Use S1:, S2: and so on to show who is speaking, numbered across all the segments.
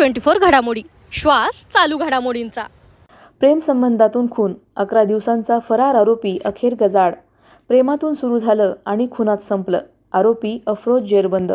S1: Twenty four घडामोडी. श्वास चालू घडामोडींचा.
S2: प्रेमसंबंधातून खून अकरा दिवसांचा फरार आरोपी अखेर गजाड प्रेमातून सुरू झालं आणि खुनात संपलं आरोपी अफरोज जेरबंद.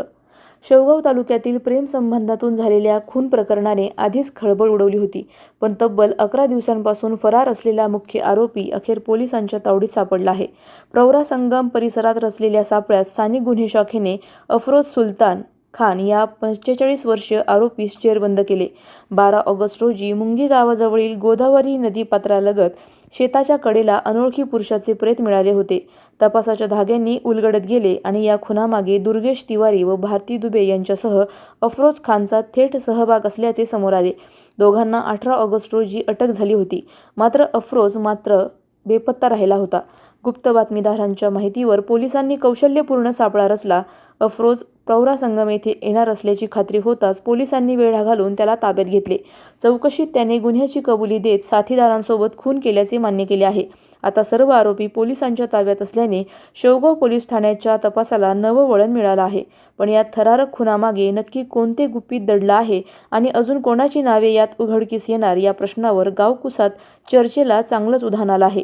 S2: शेवगाव तालुक्यातील प्रेमसंबंधातून झालेल्या खून प्रकरणाने आधीच खळबळ उडवली होती पण तब्बल अकरा दिवसांपासून फरार असलेला मुख्य आरोपी अखेर पोलिसांच्या तावडीत सापडला आहे. प्रवरा संगम परिसरात रचलेल्या सापळ्यात स्थानिक गुन्हे शाखेने अफरोज सुलतान खान या पंचेचाळीस वर्ष आरोपीस चेरबंद केले. बारा ऑगस्ट रोजी मुंगी गावाजवळील गोदावरी नदीपात्रालगत शेताच्या कडेला अनोळखी पुरुषाचे प्रेत मिळाले होते. तपासाच्या धाग्यांनी उलगडत गेले आणि या खुनामागे दुर्गेश तिवारी व भारती दुबे यांच्यासह अफरोज खानचा थेट सहभाग असल्याचे समोर आले. दोघांना अठरा ऑगस्ट रोजी अटक झाली होती. मात्र अफरोज मात्र बेपत्ता राहिला होता. गुप्त बातमीदारांच्या माहितीवर पोलिसांनी कौशल्यपूर्ण सापळा रचला. अफरोज प्रवरा संगम येथे येणार असल्याची खात्री होताच पोलिसांनी वेढा घालून त्याला ताब्यात घेतले. चौकशीत त्याने गुन्ह्याची कबुली देत साथीदारांसोबत खून केल्याचे मान्य केले आहे. आता सर्व आरोपी पोलिसांच्या ताब्यात असल्याने शेवगाव पोलीस ठाण्याच्या तपासाला नवं वळण मिळालं आहे. पण या थरारक खुनामागे नक्की कोणते गुपित दडलं आहे आणि अजून कोणाची नावे यात उघडकीस येणार या प्रश्नावर गावकुसात चर्चेला चांगलंच उधाण आलं आहे.